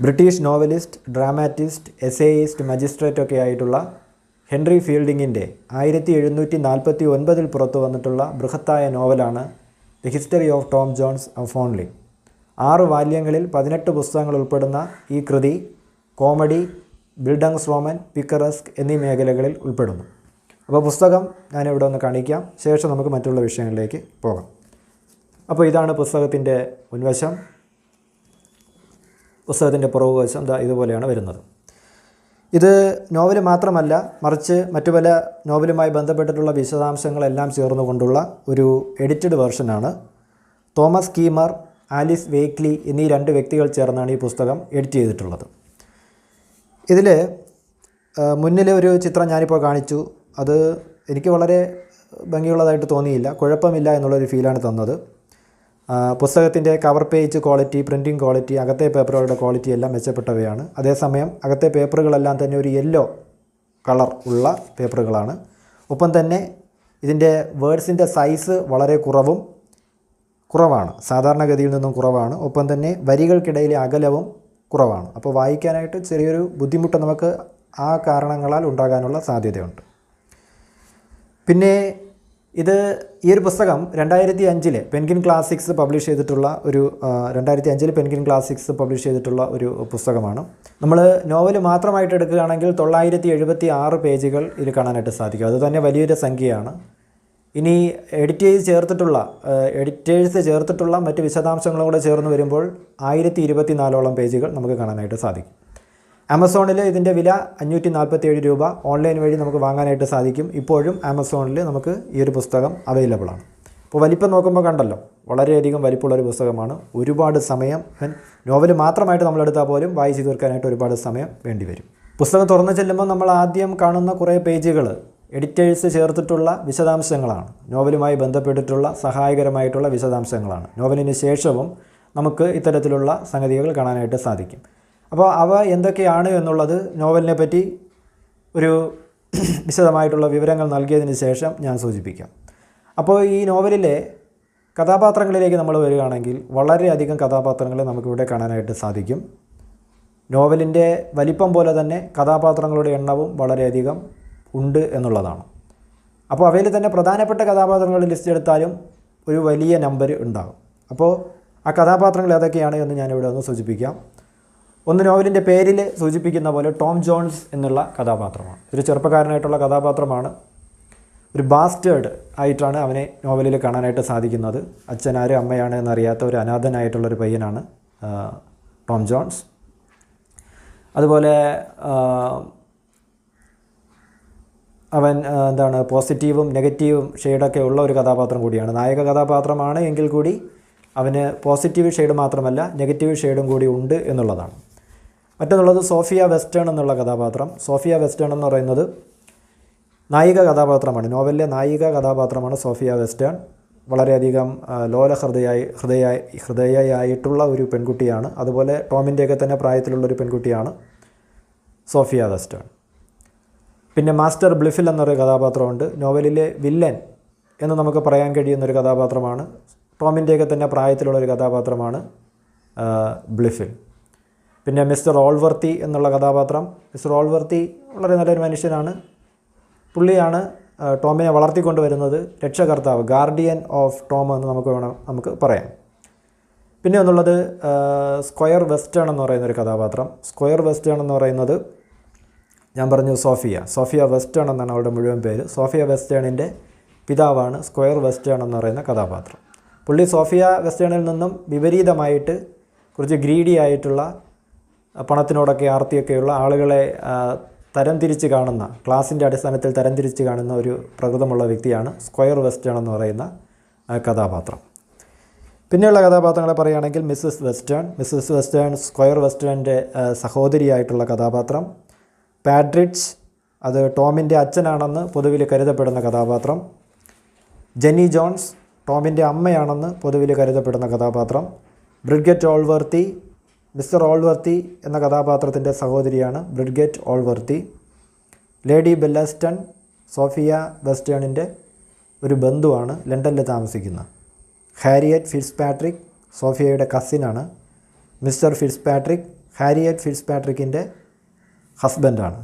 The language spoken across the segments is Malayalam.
British novelist dramatist essayist magistrate ഒക്കെ ആയിട്ടുള്ള ഹെൻറി ഫീൽഡിങ്ങിന്റെ ആയിരത്തി എഴുന്നൂറ്റി നാൽപ്പത്തി ഒൻപതിൽ പുറത്തു വന്നിട്ടുള്ള ബൃഹത്തായ നോവലാണ് the history of Tom Jones of only ആറ് വാല്യങ്ങളിൽ പതിനെട്ട് പുസ്തകങ്ങൾ ഉൾപ്പെടുന്ന ഈ കൃതി കോമഡി ബിൽഡങ്സ് റോമൻ പിക്കറസ്ക് എന്നീ മേഖലകളിൽ ഉൾപ്പെടുന്നു. അപ്പോൾ പുസ്തകം ഞാനിവിടെ ഒന്ന് കാണിക്കാം. ശേഷം നമുക്ക് മറ്റുള്ള വിഷയങ്ങളിലേക്ക് പോകാം. അപ്പോൾ ഇതാണ് പുസ്തകത്തിന്റെ മുൻവശം പുസ്തകത്തിന്റെ പുറകുവശം എന്താ ഇതുപോലെയാണ് വരുന്നത്. ഇത് നോവൽ മാത്രമല്ല മറിച്ച് മറ്റു പല നോവലുമായി ബന്ധപ്പെട്ടിട്ടുള്ള വിശദാംശങ്ങളെല്ലാം ചേർന്നുകൊണ്ടുള്ള ഒരു എഡിറ്റഡ് വേർഷനാണ്. തോമസ് കീമർ ആലിസ് വേക്ലി എന്നീ രണ്ട് വ്യക്തികൾ ചേർന്നാണ് ഈ പുസ്തകം എഡിറ്റ് ചെയ്തിട്ടുള്ളത്. ഇതിൽ മുന്നിൽ ഒരു ചിത്രം ഞാനിപ്പോൾ കാണിച്ചു. അത് എനിക്ക് വളരെ ഭംഗിയുള്ളതായിട്ട് തോന്നിയില്ല. കുഴപ്പമില്ല എന്നുള്ളൊരു ഫീലാണ് തന്നത്. പുസ്തകത്തിന്റെ cover page quality printing quality അകത്തെ പേപ്പറുകളുടെ ക്വാളിറ്റി എല്ലാം മെച്ചപ്പെട്ടവയാണ്. അതേസമയം അകത്തെ പേപ്പറുകളെല്ലാം തന്നെ ഒരു യെല്ലോ കളർ ഉള്ള പേപ്പറുകളാണ് ഒപ്പം തന്നെ ഇതിന്റെ വേർഡ്സിന്റെ സൈസ് വളരെ കുറവും കുറവാണ്. സാധാരണഗതിയിൽ നിന്നും കുറവാണ്. ഒപ്പം തന്നെ വരികൾക്കിടയിലെ അകലവും കുറവാണ്. അപ്പോൾ വായിക്കാനായിട്ട് ചെറിയൊരു ബുദ്ധിമുട്ട് നമുക്ക് ആ കാരണങ്ങളാൽ ഉണ്ടാകാനുള്ള സാധ്യതയുണ്ട്. പിന്നെ ഇത് ഈ ഒരു പുസ്തകം രണ്ടായിരത്തി അഞ്ചിൽ പെൻഗിൻ ക്ലാസിക്സ് പബ്ലിഷ് ചെയ്തിട്ടുള്ള ഒരു രണ്ടായിരത്തി അഞ്ചിൽ പെൻഗിൻ ക്ലാസിക്സ് പബ്ലിഷ് ചെയ്തിട്ടുള്ള ഒരു പുസ്തകമാണ്. നമ്മൾ നോവൽ മാത്രമായിട്ട് എടുക്കുകയാണെങ്കിൽ തൊള്ളായിരത്തി എഴുപത്തി ആറ് പേജുകൾ ഇതിൽ കാണാനായിട്ട് സാധിക്കും. അത് തന്നെ വലിയൊരു സംഖ്യയാണ്. ഇനി എഡിറ്റ് ചെയ്ത് ചേർത്തിട്ടുള്ള എഡിറ്റേഴ്സ് ചേർത്തിട്ടുള്ള മറ്റ് വിശദാംശങ്ങളും കൂടെ ചേർന്ന് വരുമ്പോൾ ആയിരത്തി ഇരുപത്തി നാലോളം പേജുകൾ നമുക്ക് കാണാനായിട്ട് സാധിക്കും. ആമസോണിൽ ഇതിന്റെ വില അഞ്ഞൂറ്റി നാൽപ്പത്തി ഏഴ് രൂപ. ഓൺലൈൻ വഴി നമുക്ക് വാങ്ങാനായിട്ട് സാധിക്കും. ഇപ്പോഴും ആമസോണിൽ നമുക്ക് ഈ ഒരു പുസ്തകം അവൈലബിൾ ആണ്. അപ്പോൾ വലിപ്പം നോക്കുമ്പോൾ കണ്ടല്ലോ വളരെയധികം വലിപ്പമുള്ള ഒരു പുസ്തകമാണ്. ഒരുപാട് സമയം നോവൽ മാത്രമായിട്ട് നമ്മളെടുത്താൽ പോലും വായിച്ചു തീർക്കാനായിട്ട് ഒരുപാട് സമയം വേണ്ടി വരും. പുസ്തകം തുറന്നു ചെല്ലുമ്പോൾ നമ്മൾ ആദ്യം കാണുന്ന കുറേ പേജുകൾ എഡിറ്റേഴ്സ് ചേർത്തിട്ടുള്ള വിശദാംശങ്ങളാണ്. നോവലുമായി ബന്ധപ്പെട്ടിട്ടുള്ള സഹായകരമായിട്ടുള്ള വിശദാംശങ്ങളാണ്. നോവലിന് ശേഷവും നമുക്ക് ഇത്തരത്തിലുള്ള സംഗതികൾ കാണാനായിട്ട് സാധിക്കും. അപ്പോൾ അവ എന്തൊക്കെയാണ് എന്നുള്ളത് നോവലിനെ പറ്റി ഒരു വിശദമായിട്ടുള്ള വിവരങ്ങൾ നൽകിയതിന് ശേഷം ഞാൻ സൂചിപ്പിക്കാം. അപ്പോൾ ഈ നോവലിലെ കഥാപാത്രങ്ങളിലേക്ക് നമ്മൾ വരികയാണെങ്കിൽ വളരെയധികം കഥാപാത്രങ്ങളെ നമുക്കിവിടെ കാണാനായിട്ട് സാധിക്കും. നോവലിന്റെ വലിപ്പം പോലെ തന്നെ കഥാപാത്രങ്ങളുടെ എണ്ണവും വളരെയധികം ഉണ്ട് എന്നുള്ളതാണ്. അപ്പോൾ അവയിൽ തന്നെ പ്രധാനപ്പെട്ട കഥാപാത്രങ്ങൾ ലിസ്റ്റ് എടുത്താലും ഒരു വലിയ നമ്പർ ഉണ്ടാകും. അപ്പോൾ ആ കഥാപാത്രങ്ങൾ ഏതൊക്കെയാണ് എന്ന് ഞാനിവിടെ ഒന്ന് സൂചിപ്പിക്കാം. ഒന്ന് നോവലിന്റെ പേരിൽ സൂചിപ്പിക്കുന്ന പോലെ ടോം ജോൺസ് എന്നുള്ള കഥാപാത്രമാണ്. ഒരു ചെറുപ്പക്കാരനായിട്ടുള്ള കഥാപാത്രമാണ്. ഒരു ബാസ്റ്റേഡ് ആയിട്ടാണ് അവനെ നോവലിൽ കാണാനായിട്ട് സാധിക്കുന്നത്. അച്ഛനാര് അമ്മയാണ് എന്നറിയാത്ത ഒരു അനാഥനായിട്ടുള്ളൊരു പയ്യനാണ് ടോം ജോൺസ്. അതുപോലെ അവൻ എന്താണ് പോസിറ്റീവും നെഗറ്റീവും ഷെയ്ഡൊക്കെ ഉള്ള ഒരു കഥാപാത്രം കൂടിയാണ്. നായക കഥാപാത്രമാണ് എങ്കിൽ കൂടി അവന് പോസിറ്റീവ് ഷെയ്ഡ് മാത്രമല്ല നെഗറ്റീവ് ഷെയ്ഡും കൂടി ഉണ്ട് എന്നുള്ളതാണ്. മറ്റൊന്നുള്ളത് സോഫിയ വെസ്റ്റേൺ എന്നുള്ള കഥാപാത്രം. സോഫിയ വെസ്റ്റേൺ എന്ന് പറയുന്നത് നായിക കഥാപാത്രമാണ്. നോവലിലെ നായിക കഥാപാത്രമാണ് സോഫിയ വെസ്റ്റേൺ. വളരെയധികം ലോല ഹൃദയായി ഹൃദയ ഹൃദയയായിട്ടുള്ള ഒരു പെൺകുട്ടിയാണ്. അതുപോലെ ടോമിന്റെയൊക്കെ തന്നെ പ്രായത്തിലുള്ള ഒരു പെൺകുട്ടിയാണ് സോഫിയ വെസ്റ്റേൺ. പിന്നെ മാസ്റ്റർ ബ്ലിഫിൽ എന്നൊരു കഥാപാത്രമുണ്ട്. നോവലിലെ വില്ലൻ എന്ന് നമുക്ക് പറയാൻ കഴിയുന്നൊരു കഥാപാത്രമാണ്. ടോമിന്റെയൊക്കെ തന്നെ പ്രായത്തിലുള്ള ഒരു കഥാപാത്രമാണ് ബ്ലിഫിൽ. പിന്നെ മിസ്റ്റർ ഓൾവർത്തി എന്നുള്ള കഥാപാത്രം. മിസ്റ്റർ ഓൾവർത്തി വളരെ നല്ലൊരു മനുഷ്യനാണ്. പുള്ളിയാണ് ടോമിനെ വളർത്തിക്കൊണ്ട് വരുന്നത് രക്ഷകർത്താവ് ഗാർഡിയൻ ഓഫ് ടോം എന്ന് നമുക്ക് വേണം നമുക്ക് പറയാം. പിന്നെ ഒന്നുള്ളത് സ്ക്വയർ വെസ്റ്റേൺ എന്ന് പറയുന്ന ഒരു കഥാപാത്രം. സ്ക്വയർ വെസ്റ്റേൺ എന്ന് പറയുന്നത് ഞാൻ പറഞ്ഞു സോഫിയ. സോഫിയ വെസ്റ്റേൺ എന്നാണ് അവളുടെ മുഴുവൻ പേര്. സോഫിയ വെസ്റ്റേണിന്റെ പിതാവാണ് സ്ക്വയർ വെസ്റ്റേൺ എന്ന് പറയുന്ന കഥാപാത്രം. പുള്ളി സോഫിയ വെസ്റ്റേണിൽ നിന്നും വിപരീതമായിട്ട് കുറച്ച് ഗ്രീഡി ആയിട്ടുള്ള പണത്തിനോടൊക്കെ ആർത്തിയൊക്കെയുള്ള ആളുകളെ തരംതിരിച്ച് കാണുന്ന ക്ലാസിന്റെ അടിസ്ഥാനത്തിൽ തരംതിരിച്ച് കാണുന്ന ഒരു പ്രകൃതമുള്ള വ്യക്തിയാണ് സ്ക്വയർ വെസ്റ്റേൺ എന്ന് പറയുന്ന കഥാപാത്രം. പിന്നെയുള്ള കഥാപാത്രങ്ങളെ പറയുകയാണെങ്കിൽ Mrs Western. Mrs Western Squire വെസ്റ്റേണിന്റെ സഹോദരിയായിട്ടുള്ള കഥാപാത്രം. പാഡ്രിഡ്സ് അത് ടോമിന്റെ അച്ഛനാണെന്ന് പൊതുവിൽ കരുതപ്പെടുന്ന കഥാപാത്രം. ജെന്നി ജോൺസ് ടോമിന്റെ അമ്മയാണെന്ന് പൊതുവിൽ കരുതപ്പെടുന്ന കഥാപാത്രം. ബ്രിഡ്ഗറ്റ് ഓൾവർത്തി മിസ്റ്റർ ഓൾവർത്തി എന്ന കഥാപാത്രത്തിന്റെ സഹോദരിയാണ് ബ്രിഡ്ഗേറ്റ് ഓൾവർത്തി. ലേഡി ബെല്ലസ്റ്റൺ സോഫിയ വെസ്റ്റേണിന്റെ ഒരു ബന്ധുവാണ് ലണ്ടനിൽ താമസിക്കുന്ന ഹാരിയറ്റ് ഫിറ്റ്സ് പാട്രിക് സോഫിയയുടെ കസിനാണ്. മിസ്റ്റർ ഫിറ്റ്സ് പാട്രിക് ഹാരിയറ്റ് ഫിറ്റ്സ് പാട്രിക്കിന്റെ ഹസ്ബൻഡാണ്.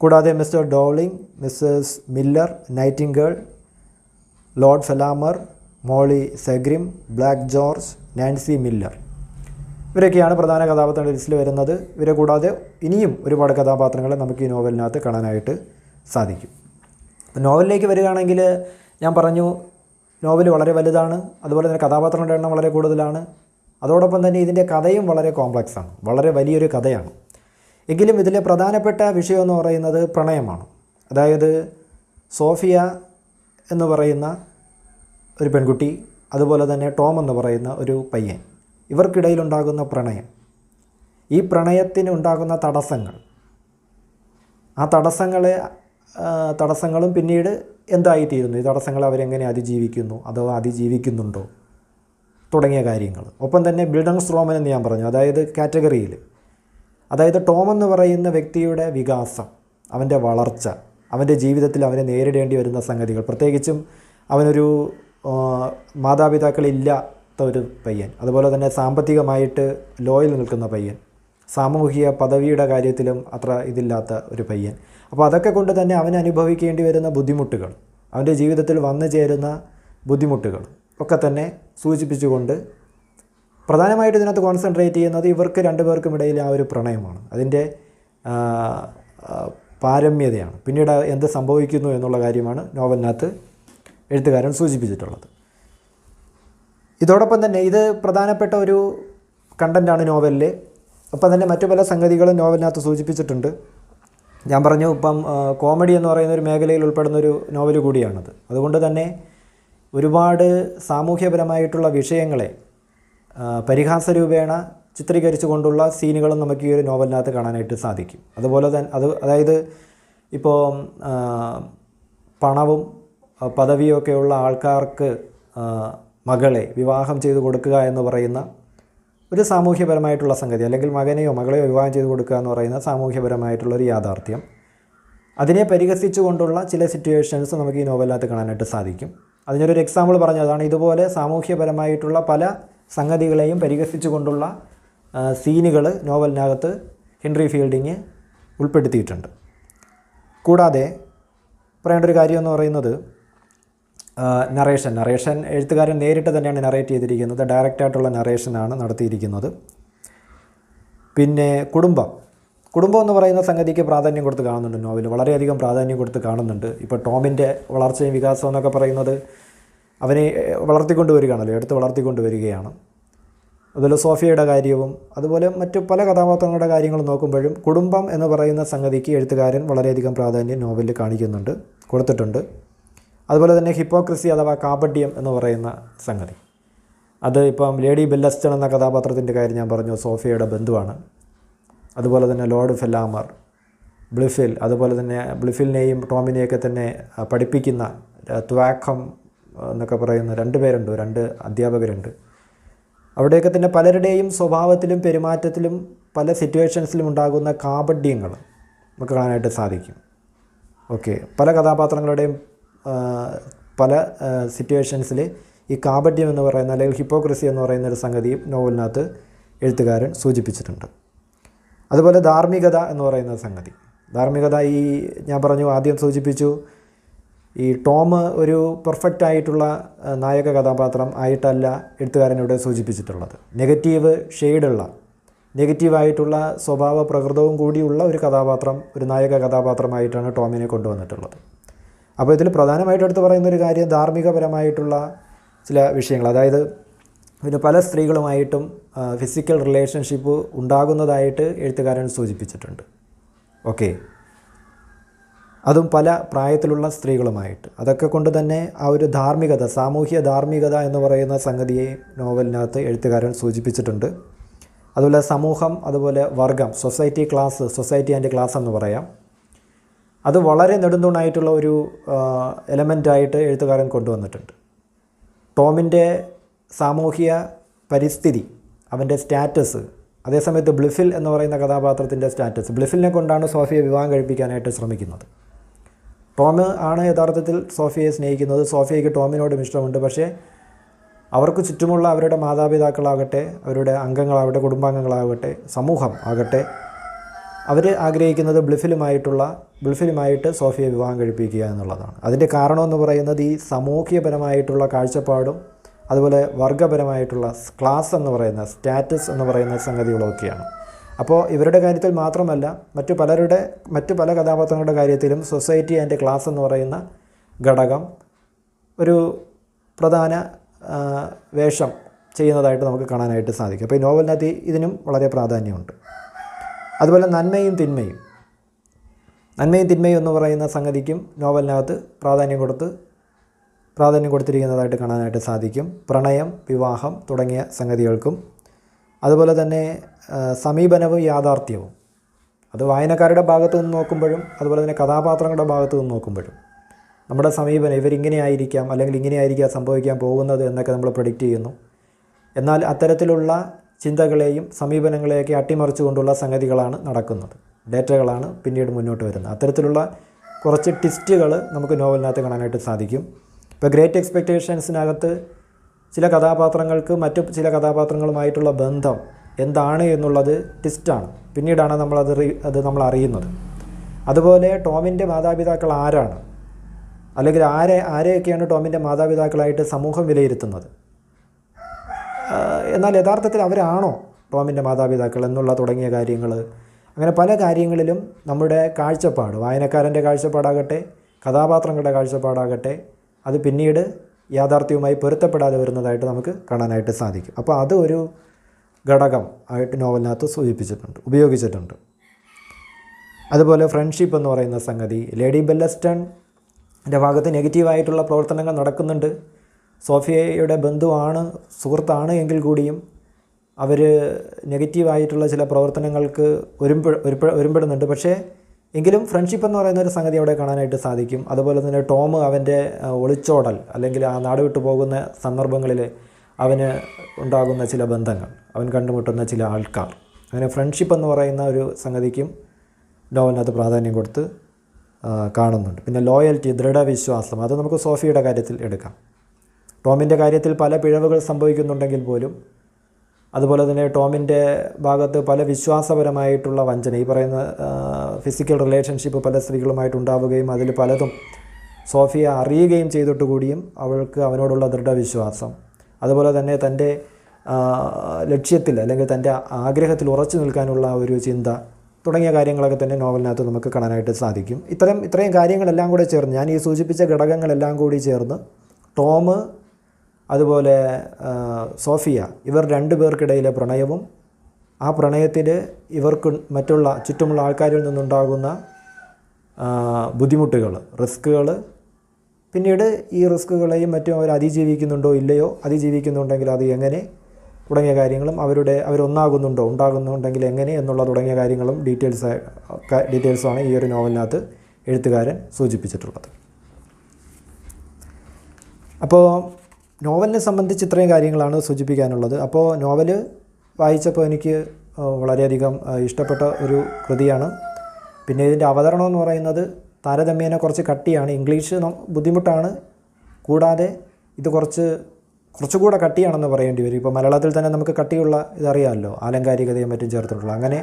കൂടാതെ Mr Dowling Mrs Miller Nightingale Lord Fellamar Molly Seagrim Black George Nancy Miller. ഇവരൊക്കെയാണ് പ്രധാന കഥാപാത്രങ്ങൾ ലിസ്റ്റിൽ വരുന്നത്. ഇവരെ കൂടാതെ ഇനിയും ഒരുപാട് കഥാപാത്രങ്ങളെ നമുക്ക് ഈ നോവലിനകത്ത് കാണാനായിട്ട് സാധിക്കും. നോവലിലേക്ക് വരികയാണെങ്കിൽ ഞാൻ പറഞ്ഞു നോവൽ വളരെ വലുതാണ് അതുപോലെ തന്നെ കഥാപാത്രങ്ങളുടെ എണ്ണം വളരെ കൂടുതലാണ്. അതോടൊപ്പം തന്നെ ഇതിന്റെ കഥയും വളരെ കോംപ്ലക്സ് ആണ് വളരെ വലിയൊരു കഥയാണ്. എങ്കിലും ഇതിലെ പ്രധാനപ്പെട്ട വിഷയം എന്ന് പറയുന്നത് പ്രണയമാണ്. അതായത് സോഫിയ എന്ന് പറയുന്ന ഒരു പെൺകുട്ടി അതുപോലെ തന്നെ ടോം എന്ന് പറയുന്ന ഒരു പയ്യൻ. ഇവർക്കിടയിലുണ്ടാകുന്ന പ്രണയം. ഈ പ്രണയത്തിന് ഉണ്ടാകുന്ന തടസ്സങ്ങൾ. ആ തടസ്സങ്ങളെ തടസ്സങ്ങളും പിന്നീട് എന്തായിത്തീരുന്നു? ഈ തടസ്സങ്ങൾ അവരെങ്ങനെ അതിജീവിക്കുന്നു അഥവാ അതിജീവിക്കുന്നുണ്ടോ? തുടങ്ങിയ കാര്യങ്ങൾ. ഒപ്പം തന്നെ ബിൽഡങ്സ് റോമൻ എന്ന് ഞാൻ പറഞ്ഞു. അതായത് കാറ്റഗറിയിൽ. അതായത് ടോം എന്ന് പറയുന്ന വ്യക്തിയുടെ വികാസം അവന്റെ വളർച്ച അവന്റെ ജീവിതത്തിൽ അവനെ നേരിടേണ്ടി വരുന്ന സംഗതികൾ. പ്രത്യേകിച്ചും അവനൊരു മാതാപിതാക്കളില്ല ഒരു പയ്യൻ. അതുപോലെ തന്നെ സാമ്പത്തികമായിട്ട് ലോയിൽ നിൽക്കുന്ന പയ്യൻ. സാമൂഹിക പദവിയുടെ കാര്യത്തിലും അത്ര ഇതില്ലാത്ത ഒരു പയ്യൻ. അപ്പോൾ അതൊക്കെ കൊണ്ട് തന്നെ അവൻ അനുഭവിക്കേണ്ടി വരുന്ന ബുദ്ധിമുട്ടുകൾ അവന്റെ ജീവിതത്തിൽ വന്നു ചേരുന്ന ബുദ്ധിമുട്ടുകൾ ഒക്കെ തന്നെ സൂചിപ്പിച്ചുകൊണ്ട് പ്രധാനമായിട്ട് ഇതിനകത്ത് കോൺസെൻട്രേറ്റ് ചെയ്യുന്നത് ഇവർക്ക് രണ്ടുപേർക്കും ഇടയിൽ ആ ഒരു പ്രണയമാണ്. അതിന്റെ പാരമ്യതയാണ്. പിന്നീട് എന്ത് സംഭവിക്കുന്നു എന്നുള്ള കാര്യമാണ് നോവലിനകത്ത് എഴുത്തുകാരൻ സൂചിപ്പിച്ചിട്ടുള്ളത്. ഇതോടൊപ്പം തന്നെ ഇത് പ്രധാനപ്പെട്ട ഒരു കണ്ടന്റാണ് നോവലിൽ ഒപ്പം തന്നെ മറ്റു പല സംഗതികളും നോവലിനകത്ത് സൂചിപ്പിച്ചിട്ടുണ്ട്. ഞാൻ പറഞ്ഞു ഇപ്പം കോമഡി എന്ന് പറയുന്ന ഒരു മേഖലയിൽ ഉൾപ്പെടുന്ന ഒരു നോവൽ കൂടിയാണത്. അതുകൊണ്ട് തന്നെ ഒരുപാട് സാമൂഹ്യപരമായിട്ടുള്ള വിഷയങ്ങളെ പരിഹാസരൂപേണ ചിത്രീകരിച്ചു കൊണ്ടുള്ള സീനുകളും നമുക്ക് ഈ ഒരു നോവലിനകത്ത് കാണാനായിട്ട് സാധിക്കും. അതുപോലെ തന്നെ അത് അതായത് ഇപ്പോൾ പണവും പദവിയൊക്കെയുള്ള ആൾക്കാർക്ക് മകളെ വിവാഹം ചെയ്തു കൊടുക്കുക എന്ന് പറയുന്ന ഒരു സാമൂഹ്യപരമായിട്ടുള്ള സംഗതി അല്ലെങ്കിൽ മകനെയോ മകളെയോ വിവാഹം ചെയ്തു കൊടുക്കുക എന്ന് പറയുന്ന സാമൂഹ്യപരമായിട്ടുള്ള ഒരു യാഥാർത്ഥ്യം. അതിനെ പരിഹസിച്ചുകൊണ്ടുള്ള ചില സിറ്റുവേഷൻസ് നമുക്ക് ഈ നോവലിനകത്ത് കാണാനായിട്ട് സാധിക്കും. അതിനൊരു എക്സാമ്പിൾ പറഞ്ഞതാണ് ഇതുപോലെ സാമൂഹ്യപരമായിട്ടുള്ള പല സംഗതികളെയും പരിഹസിച്ചുകൊണ്ടുള്ള സീനുകൾ നോവലിനകത്ത് ഹെൻറി ഫീൽഡിങ് ഉൾപ്പെടുത്തിയിട്ടുണ്ട്. കൂടാതെ പറയേണ്ട ഒരു കാര്യം എന്ന് പറയുന്നത് നറേഷൻ നറേഷൻ എഴുത്തുകാരൻ നേരിട്ട് തന്നെയാണ് നറേറ്റ് ചെയ്തിരിക്കുന്നത്. ഡയറക്റ്റായിട്ടുള്ള നറേഷനാണ് നടത്തിയിരിക്കുന്നത്. പിന്നെ കുടുംബം. കുടുംബം എന്ന് പറയുന്ന സംഗതിക്ക് പ്രാധാന്യം കൊടുത്ത് കാണുന്നുണ്ട് നോവൽ വളരെയധികം പ്രാധാന്യം കൊടുത്ത് കാണുന്നുണ്ട്. ഇപ്പോൾ ടോമിന്റെ വളർച്ചയും വികാസവും എന്നൊക്കെ പറയുന്നത് അവനെ വളർത്തിക്കൊണ്ട് വരികയാണല്ലോ. എടുത്ത് വളർത്തിക്കൊണ്ട് വരികയാണ്. അതുപോലെ സോഫിയയുടെ കാര്യവും അതുപോലെ മറ്റു പല കഥാപാത്രങ്ങളുടെ കാര്യങ്ങൾ നോക്കുമ്പോഴും കുടുംബം എന്ന് പറയുന്ന സംഗതിക്ക് എഴുത്തുകാരൻ വളരെയധികം പ്രാധാന്യം നോവലിൽ കാണിക്കുന്നുണ്ട് കൊടുത്തിട്ടുണ്ട്. അതുപോലെ തന്നെ ഹിപ്പോക്രസി അഥവാ കാപഡ്യം എന്ന് പറയുന്ന സംഗതി. അത് ഇപ്പം ലേഡി ബെല്ലസ്റ്റൺ എന്ന കഥാപാത്രത്തിന്റെ കാര്യം ഞാൻ പറഞ്ഞു സോഫിയയുടെ ബന്ധുവാണ്. അതുപോലെ തന്നെ ലോർഡ് ഫെല്ലാമർ ബ്ലിഫിൽ അതുപോലെ തന്നെ ബ്ലിഫിലിനെയും ടോമിനെയൊക്കെ തന്നെ പഠിപ്പിക്കുന്ന ത്വാഖം എന്നൊക്കെ പറയുന്ന രണ്ട് പേരുണ്ട് രണ്ട് അധ്യാപകരുണ്ട്. അവിടെയൊക്കെ തന്നെ പലരുടെയും സ്വഭാവത്തിലും പെരുമാറ്റത്തിലും പല സിറ്റുവേഷൻസിലും ഉണ്ടാകുന്ന കാപഡ്യങ്ങൾ നമുക്ക് കാണാനായിട്ട് സാധിക്കും. ഓക്കെ. പല കഥാപാത്രങ്ങളുടെയും പല സിറ്റുവേഷൻസിൽ ഈ കാപഡ്യം എന്ന് പറയുന്ന അല്ലെങ്കിൽ ഹിപ്പോക്രസി എന്ന് പറയുന്ന ഒരു സംഗതിയും നോവലിനകത്ത് എഴുത്തുകാരൻ സൂചിപ്പിച്ചിട്ടുണ്ട്. അതുപോലെ ധാർമ്മികത എന്ന് പറയുന്ന സംഗതി. ധാർമ്മികത ഈ ഞാൻ പറഞ്ഞു ആദ്യം സൂചിപ്പിച്ചു ഈ ടോം ഒരു പെർഫെക്റ്റ് ആയിട്ടുള്ള നായക കഥാപാത്രം ആയിട്ടല്ല എഴുത്തുകാരൻ ഇവിടെ സൂചിപ്പിച്ചിട്ടുള്ളത്. നെഗറ്റീവ് ഷെയ്ഡുള്ള നെഗറ്റീവായിട്ടുള്ള സ്വഭാവ പ്രകൃതവും കൂടിയുള്ള ഒരു കഥാപാത്രം ഒരു നായക കഥാപാത്രമായിട്ടാണ് ടോമിനെ കൊണ്ടുവന്നിട്ടുള്ളത്. അപ്പോൾ ഇതിൽ പ്രധാനമായിട്ട് എടുത്ത് പറയുന്ന ഒരു കാര്യം ധാർമ്മികപരമായിട്ടുള്ള ചില വിഷയങ്ങൾ. അതായത് പിന്നെ പല സ്ത്രീകളുമായിട്ടും ഫിസിക്കൽ റിലേഷൻഷിപ്പ് ഉണ്ടാകുന്നതായിട്ട് എഴുത്തുകാരൻ സൂചിപ്പിച്ചിട്ടുണ്ട്. ഓക്കെ. അതും പല പ്രായത്തിലുള്ള സ്ത്രീകളുമായിട്ട്. അതൊക്കെ കൊണ്ട് തന്നെ ആ ഒരു ധാർമ്മികത സാമൂഹ്യ ധാർമ്മികത എന്ന് പറയുന്ന സംഗതിയെ നോവലിനകത്ത് എഴുത്തുകാരൻ സൂചിപ്പിച്ചിട്ടുണ്ട്. അതുപോലെ സമൂഹം അതുപോലെ വർഗം society class society and class എന്ന് പറയാം. അത് വളരെ നെടുന്തൂണായിട്ടുള്ള ഒരു എലമെന്റായിട്ട് എഴുത്തുകാരൻ കൊണ്ടുവന്നിട്ടുണ്ട്. ടോമിന്റെ സാമൂഹിക പരിസ്ഥിതി അവന്റെ സ്റ്റാറ്റസ് അതേസമയത്ത് ബ്ലിഫിൽ എന്ന് പറയുന്ന കഥാപാത്രത്തിന്റെ സ്റ്റാറ്റസ് ബ്ലിഫിലിനെ കൊണ്ടാണ് സോഫിയെ വിവാഹം കഴിപ്പിക്കാനായിട്ട് ശ്രമിക്കുന്നത്. ടോം ആണ് യഥാർത്ഥത്തിൽ സോഫിയെ സ്നേഹിക്കുന്നത്. സോഫിയയ്ക്ക് ടോമിനോടും ഇഷ്ടമുണ്ട്. പക്ഷേ അവർക്ക് ചുറ്റുമുള്ള അവരുടെ മാതാപിതാക്കളാകട്ടെ അവരുടെ അംഗങ്ങളാവട്ടെ കുടുംബാംഗങ്ങളാകട്ടെ സമൂഹം ആകട്ടെ അവർ ആഗ്രഹിക്കുന്നത് ബ്ലിഫിലുമായിട്ടുള്ള ബ്ലിഫിലുമായിട്ട് സോഫിയെ വിവാഹം കഴിപ്പിക്കുക എന്നുള്ളതാണ്. അതിന്റെ കാരണമെന്ന് പറയുന്നത് ഈ സാമൂഹ്യപരമായിട്ടുള്ള കാഴ്ചപ്പാടും അതുപോലെ വർഗപരമായിട്ടുള്ള ക്ലാസ് എന്ന് പറയുന്ന സ്റ്റാറ്റസ് എന്ന് പറയുന്ന സംഗതികളൊക്കെയാണ്. അപ്പോൾ ഇവരുടെ കാര്യത്തിൽ മാത്രമല്ല മറ്റു പലരുടെ മറ്റു പല കഥാപാത്രങ്ങളുടെ കാര്യത്തിലും സൊസൈറ്റി ആൻഡ് ക്ലാസ് എന്ന് പറയുന്ന ഘടകം ഒരു പ്രധാന വേഷം ചെയ്യുന്നതായിട്ട് നമുക്ക് കാണാനായിട്ട് സാധിക്കും. അപ്പോൾ ഈ നോവലിനകത്ത് ഇതിനും വളരെ പ്രാധാന്യമുണ്ട്. അതുപോലെ നന്മയും തിന്മയും. നന്മയും തിന്മയും എന്ന് പറയുന്ന സംഗതിക്കും നോവലിനകത്ത് പ്രാധാന്യം കൊടുത്ത് പ്രാധാന്യം കൊടുത്തിരിക്കുന്നതായിട്ട് കാണാനായിട്ട് സാധിക്കും. പ്രണയം വിവാഹം തുടങ്ങിയ സംഗതികൾക്കും. അതുപോലെ തന്നെ സമീപനവും യാഥാർത്ഥ്യവും. അത് വായനക്കാരുടെ ഭാഗത്തു നിന്ന് നോക്കുമ്പോഴും അതുപോലെ തന്നെ കഥാപാത്രങ്ങളുടെ ഭാഗത്തു നിന്ന് നോക്കുമ്പോഴും. നമ്മുടെ സമീപനം ഇവരിങ്ങനെ ആയിരിക്കാം അല്ലെങ്കിൽ ഇങ്ങനെ ആയിരിക്കാം സംഭവിക്കാൻ പോകുന്നത് എന്നൊക്കെ നമ്മൾ പ്രഡിക്റ്റ് ചെയ്യുന്നു. എന്നാൽ അത്തരത്തിലുള്ള ചിന്തകളെയും സമീപനങ്ങളെയൊക്കെ അട്ടിമറിച്ചുകൊണ്ടുള്ള സംഗതികളാണ് നടക്കുന്നത്. ഡേറ്റകളാണ് പിന്നീട് മുന്നോട്ട് വരുന്നത്. അത്തരത്തിലുള്ള കുറച്ച് ട്വിസ്റ്റുകൾ നമുക്ക് നോവലിനകത്ത് കാണാനായിട്ട് സാധിക്കും. ഇപ്പോൾ ഗ്രേറ്റ് എക്സ്പെക്റ്റേഷൻസിനകത്ത് ചില കഥാപാത്രങ്ങൾക്ക് മറ്റു ചില കഥാപാത്രങ്ങളുമായിട്ടുള്ള ബന്ധം എന്താണ് എന്നുള്ളത് ട്വിസ്റ്റാണ്. പിന്നീടാണ് നമ്മളത് അത് നമ്മൾ അറിയുന്നത്. അതുപോലെ ടോമിന്റെ മാതാപിതാക്കൾ ആരാണ്? അല്ലെങ്കിൽ ആരെ ആരെയൊക്കെയാണ് ടോമിന്റെ മാതാപിതാക്കളായിട്ട് സമൂഹം വിലയിരുത്തുന്നത്? എന്നാൽ യഥാർത്ഥത്തിൽ അവരാണോ ടോമിന്റെ മാതാപിതാക്കൾ എന്നുള്ള തുടങ്ങിയ കാര്യങ്ങൾ? അങ്ങനെ പല കാര്യങ്ങളിലും നമ്മുടെ കാഴ്ചപ്പാട് വായനക്കാരന്റെ കാഴ്ചപ്പാടാകട്ടെ കഥാപാത്രങ്ങളുടെ കാഴ്ചപ്പാടാകട്ടെ അത് പിന്നീട് യാഥാർത്ഥ്യവുമായി പൊരുത്തപ്പെടാതെ വരുന്നതായിട്ട് നമുക്ക് കാണാനായിട്ട് സാധിക്കും. അപ്പോൾ അത് ഒരു ഘടകം ആയിട്ട് നോവലിനകത്ത് സൂചിപ്പിച്ചിട്ടുണ്ട് ഉപയോഗിച്ചിട്ടുണ്ട്. അതുപോലെ ഫ്രണ്ട്ഷിപ്പ് എന്ന് പറയുന്ന സംഗതി ലേഡി ബെല്ലസ്റ്റൺ ഭാഗത്ത് നെഗറ്റീവായിട്ടുള്ള പ്രവർത്തനങ്ങൾ നടക്കുന്നുണ്ട്. സോഫിയയുടെ ബന്ധുവാണ് സുഹൃത്താണ് എങ്കിൽ കൂടിയും അവർ നെഗറ്റീവായിട്ടുള്ള ചില പ്രവർത്തനങ്ങൾക്ക് ഒരുമ്പ ഒരുമ്പെടുന്നുണ്ട്. പക്ഷേ എങ്കിലും ഫ്രണ്ട്ഷിപ്പ് എന്ന് പറയുന്ന ഒരു സംഗതി അവിടെ കാണാനായിട്ട് സാധിക്കും. അതുപോലെ തന്നെ ടോം അവന്റെ ഒളിച്ചോടൽ അല്ലെങ്കിൽ ആ നാട് വിട്ടു പോകുന്ന സന്ദർഭങ്ങളിൽ അവന് ഉണ്ടാകുന്ന ചില ബന്ധങ്ങൾ അവൻ കണ്ടുമുട്ടുന്ന ചില ആൾക്കാർ. അങ്ങനെ ഫ്രണ്ട്ഷിപ്പ് എന്ന് പറയുന്ന ഒരു സംഗതിക്കും നോവലിനകത്ത് പ്രാധാന്യം കൊടുത്ത് കാണുന്നുണ്ട്. പിന്നെ ലോയൽറ്റി ദൃഢവിശ്വാസം അത് നമുക്ക് സോഫിയുടെ കാര്യത്തിൽ എടുക്കാം. ടോമിന്റെ കാര്യത്തിൽ പല പിഴവുകൾ സംഭവിക്കുന്നുണ്ടെങ്കിൽ പോലും അതുപോലെ തന്നെ ടോമിന്റെ ഭാഗത്ത് പല വിശ്വാസപരമായിട്ടുള്ള വഞ്ചന ഈ പറയുന്ന ഫിസിക്കൽ റിലേഷൻഷിപ്പ് പല സ്ത്രീകളുമായിട്ട് ഉണ്ടാവുകയും അതിൽ പലതും സോഫിയ അറിയുകയും ചെയ്തിട്ട് കൂടിയും അവൾക്ക് അവനോടുള്ള ദൃഢവിശ്വാസം. അതുപോലെ തന്നെ തന്റെ ലക്ഷ്യത്തിൽ അല്ലെങ്കിൽ തന്റെ ആഗ്രഹത്തിൽ ഉറച്ചു നിൽക്കാനുള്ള ഒരു ചിന്ത തുടങ്ങിയ കാര്യങ്ങളൊക്കെ തന്നെ നോവലിനകത്ത് നമുക്ക് കാണാനായിട്ട് സാധിക്കും. ഇത്തരം ഇത്രയും കാര്യങ്ങളെല്ലാം കൂടെ ചേർന്ന് ഞാൻ ഈ സൂചിപ്പിച്ച ഘടകങ്ങളെല്ലാം കൂടി ചേർന്ന് ടോം അതുപോലെ സോഫിയ ഇവർ രണ്ടു പേർക്കിടയിലെ പ്രണയവും ആ പ്രണയത്തിൽ ഇവർക്ക് മറ്റുള്ള ചുറ്റുമുള്ള ആൾക്കാരിൽ നിന്നുണ്ടാകുന്ന ബുദ്ധിമുട്ടുകൾ റിസ്ക്കുകൾ പിന്നീട് ഈ റിസ്ക്കുകളെയും മറ്റും അവർ അതിജീവിക്കുന്നുണ്ടോ ഇല്ലയോ അതിജീവിക്കുന്നുണ്ടെങ്കിൽ അത് എങ്ങനെ തുടങ്ങിയ കാര്യങ്ങളും അവരുടെ അവരൊന്നാകുന്നുണ്ടോ ഉണ്ടാകുന്നുണ്ടെങ്കിൽ എങ്ങനെ എന്നുള്ള തുടങ്ങിയ കാര്യങ്ങളും ഡീറ്റെയിൽസ് ഡീറ്റെയിൽസാണ് ഈ ഒരു നോവലിനകത്ത് എഴുത്തുകാരൻ സൂചിപ്പിച്ചിട്ടുള്ളത്. അപ്പോൾ നോവലിനെ സംബന്ധിച്ച് ഇത്രയും കാര്യങ്ങളാണ് സൂചിപ്പിക്കാനുള്ളത്. അപ്പോൾ നോവൽ വായിച്ചപ്പോൾ എനിക്ക് വളരെയധികം ഇഷ്ടപ്പെട്ട ഒരു കൃതിയാണ്. പിന്നെ ഇതിന്റെ അവതരണം എന്ന് പറയുന്നത് താരതമ്യേന കുറച്ച് കട്ടിയാണ്. ഇംഗ്ലീഷ് ബുദ്ധിമുട്ടാണ്. കൂടാതെ ഇത് കുറച്ച് കുറച്ചുകൂടെ കട്ടിയാണെന്ന് പറയേണ്ടി വരും. ഇപ്പോൾ മലയാളത്തിൽ തന്നെ നമുക്ക് കട്ടിയുള്ള ഇതറിയാമല്ലോ ആലങ്കാരികതയും മറ്റും ചേർത്തിട്ടുള്ള. അങ്ങനെ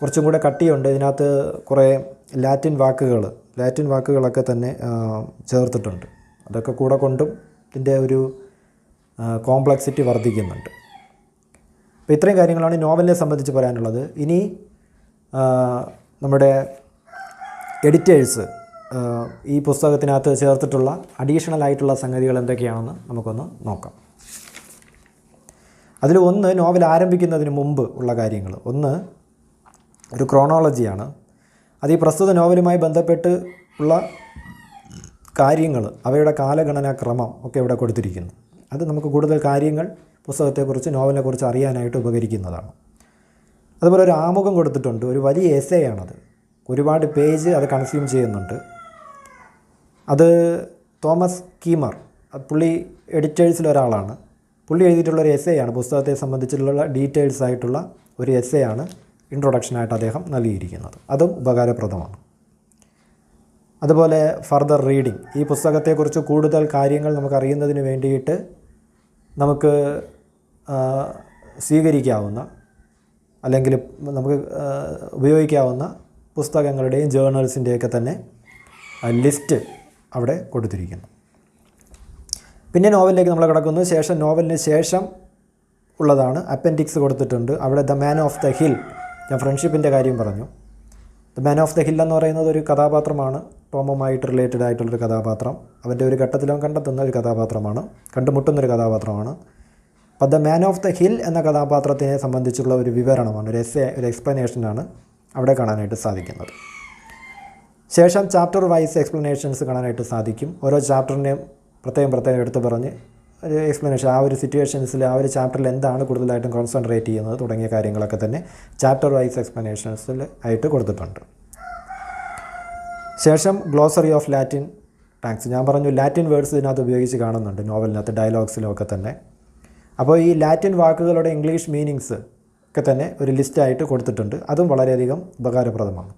കുറച്ചും കൂടെ കട്ടിയുണ്ട്. ഇതിനകത്ത് കുറേ ലാറ്റിൻ വാക്കുകൾ ലാറ്റിൻ വാക്കുകളൊക്കെ തന്നെ ചേർത്തിട്ടുണ്ട്. അതൊക്കെ കൂടെ കൊണ്ടും ഇതിന്റെ ഒരു കോംപ്ലക്സിറ്റി വർദ്ധിക്കുന്നുണ്ട്. അപ്പോൾ ഇത്രയും കാര്യങ്ങളാണ് നോവലിനെ സംബന്ധിച്ച് പറയാനുള്ളത്. ഇനി നമ്മുടെ എഡിറ്റേഴ്സ് ഈ പുസ്തകത്തിനകത്ത് ചേർത്തിട്ടുള്ള അഡീഷണൽ ആയിട്ടുള്ള സംഗതികൾ എന്തൊക്കെയാണെന്ന് നമുക്കൊന്ന് നോക്കാം. അതിൽ ഒന്ന് നോവൽ ആരംഭിക്കുന്നതിന് മുമ്പ് ഉള്ള കാര്യങ്ങൾ. ഒന്ന് ഒരു ക്രോണോളജിയാണ് അത് ഈ പ്രസ്തുത നോവലുമായി ബന്ധപ്പെട്ട് ഉള്ള കാര്യങ്ങൾ അവയുടെ കാലഗണനാക്രമം ഒക്കെ ഇവിടെ കൊടുത്തിരിക്കുന്നു. അത് നമുക്ക് കൂടുതൽ കാര്യങ്ങൾ പുസ്തകത്തെക്കുറിച്ച് നോവലിനെക്കുറിച്ച് അറിയാനായിട്ട് ഉപകരിക്കുന്നതാണ്. അതുപോലെ ഒരു ആമുഖം കൊടുത്തിട്ടുണ്ട്. ഒരു വലിയ എസ്സേ ആണത് ഒരുപാട് പേജ് അത് കൺസ്യൂം ചെയ്യുന്നുണ്ട്. അത് തോമസ് കീമർ പുള്ളി എഡിറ്റേഴ്സിൽ ഒരാളാണ്. പുള്ളി എഴുതിയിട്ടുള്ള ഒരു എസ്സേ ആണ് പുസ്തകത്തെ സംബന്ധിച്ചിട്ടുള്ള ഡീറ്റെയിൽസ് ആയിട്ടുള്ള ഒരു എസ്സേ ആണ് ഇൻട്രൊഡക്ഷനായിട്ട് അദ്ദേഹം നൽകിയിരിക്കുന്നത്. അതും ഉപകാരപ്രദമാണ്. അതുപോലെ ഫർദർ റീഡിംഗ് ഈ പുസ്തകത്തെക്കുറിച്ച് കൂടുതൽ കാര്യങ്ങൾ നമുക്കറിയുന്നതിന് വേണ്ടിയിട്ട് നമുക്ക് സ്വീകരിക്കാവുന്ന അല്ലെങ്കിൽ നമുക്ക് ഉപയോഗിക്കാവുന്ന പുസ്തകങ്ങളുടെയും ജേർണൽസിന്റെയൊക്കെ തന്നെ ലിസ്റ്റ് അവിടെ കൊടുത്തിരിക്കുന്നു. പിന്നെ നോവലിലേക്ക് നമ്മൾ കിടക്കുന്നു. ശേഷം നോവലിന് ശേഷം ഉള്ളതാണ്. അപ്പൻഡിക്സ് കൊടുത്തിട്ടുണ്ട്. അവിടെ the man of the hill ഞാൻ ഫ്രണ്ട്ഷിപ്പിന്റെ കാര്യം പറഞ്ഞു. The man of the hill എന്ന് പറയുന്നത് ഒരു കഥാപാത്രമാണ്. ടോമുമായിട്ട് റിലേറ്റഡ് ആയിട്ടുള്ളൊരു കഥാപാത്രം. അവന്റെ ഒരു ഘട്ടത്തിലും കണ്ടെത്തുന്ന ഒരു കഥാപാത്രമാണ്. കണ്ടുമുട്ടുന്നൊരു കഥാപാത്രമാണ്. അപ്പോൾ the man of the hill എന്ന കഥാപാത്രത്തിനെ സംബന്ധിച്ചുള്ള ഒരു വിവരണമാണ് ഒരു എസ് ഒരു എക്സ്പ്ലനേഷനാണ് അവിടെ കാണാനായിട്ട് സാധിക്കുന്നത്. ശേഷം ചാപ്റ്റർ വൈസ് എക്സ്പ്ലനേഷൻസ് കാണാനായിട്ട് സാധിക്കും. ഓരോ ചാപ്റ്ററിനെയും പ്രത്യേകം പ്രത്യേകം എടുത്ത് പറഞ്ഞ് എക്സ്പ്ലനേഷൻ ആ ഒരു സിറ്റുവേഷൻസിൽ ആ ഒരു ചാപ്റ്ററിൽ എന്താണ് കൂടുതലായിട്ടും കോൺസെൻട്രേറ്റ് ചെയ്യുന്നത് തുടങ്ങിയ കാര്യങ്ങളൊക്കെ തന്നെ ചാപ്റ്റർ വൈസ് എക്സ്പ്ലനേഷൻസിൽ ആയിട്ട് കൊടുത്തിട്ടുണ്ട്. ശേഷം ഗ്ലോസറി ഓഫ് ലാറ്റിൻ ടാങ്ക്സ് ഞാൻ പറഞ്ഞു ലാറ്റിൻ വേർഡ്സ് ഇതിനകത്ത് ഉപയോഗിച്ച് കാണുന്നുണ്ട് നോവലിനകത്ത് ഡയലോഗ്സിലും ഒക്കെ തന്നെ. അപ്പോൾ ഈ ലാറ്റിൻ വാക്കുകളുടെ ഇംഗ്ലീഷ് മീനിങ്സ് ഒക്കെ തന്നെ ഒരു ലിസ്റ്റായിട്ട് കൊടുത്തിട്ടുണ്ട്. അതും വളരെയധികം ഉപകാരപ്രദമാണ്.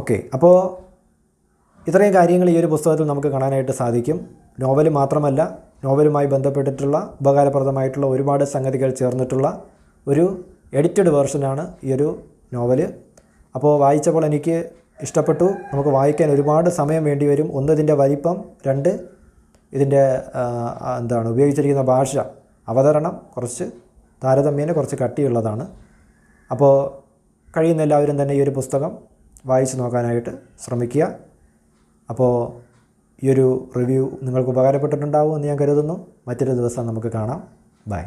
ഓക്കെ അപ്പോൾ ഇത്രയും കാര്യങ്ങൾ ഈ ഒരു പുസ്തകത്തിൽ നമുക്ക് കാണാനായിട്ട് സാധിക്കും. നോവൽ മാത്രമല്ല നോവലുമായി ബന്ധപ്പെട്ടിട്ടുള്ള ഉപകാരപ്രദമായിട്ടുള്ള ഒരുപാട് സംഗതികൾ ചേർന്നിട്ടുള്ള ഒരു എഡിറ്റഡ് വേർഷനാണ് ഈ ഒരു നോവൽ അപ്പോൾ വായിച്ചപ്പോൾ എനിക്ക് ഇഷ്ടപ്പെട്ടു. നമുക്ക് വായിക്കാൻ ഒരുപാട് സമയം വേണ്ടി വരും. ഒന്ന് ഇതിന്റെ വലിപ്പം രണ്ട് ഇതിന്റെ എന്താണ് ഉപയോഗിച്ചിരിക്കുന്ന ഭാഷ അവതരണം കുറച്ച് താരതമ്യേന കുറച്ച് കട്ടിയുള്ളതാണ്. അപ്പോൾ കഴിയുന്ന എല്ലാവരും തന്നെ ഈ ഒരു പുസ്തകം വായിച്ചു നോക്കാനായിട്ട് ശ്രമിക്കുക. അപ്പോൾ ഈ ഒരു റിവ്യൂ നിങ്ങൾക്ക് ഉപകാരപ്പെട്ടിട്ടുണ്ടാവും എന്ന് ഞാൻ കരുതുന്നു. മറ്റൊരു ദിവസം നമുക്ക് കാണാം. ബൈ.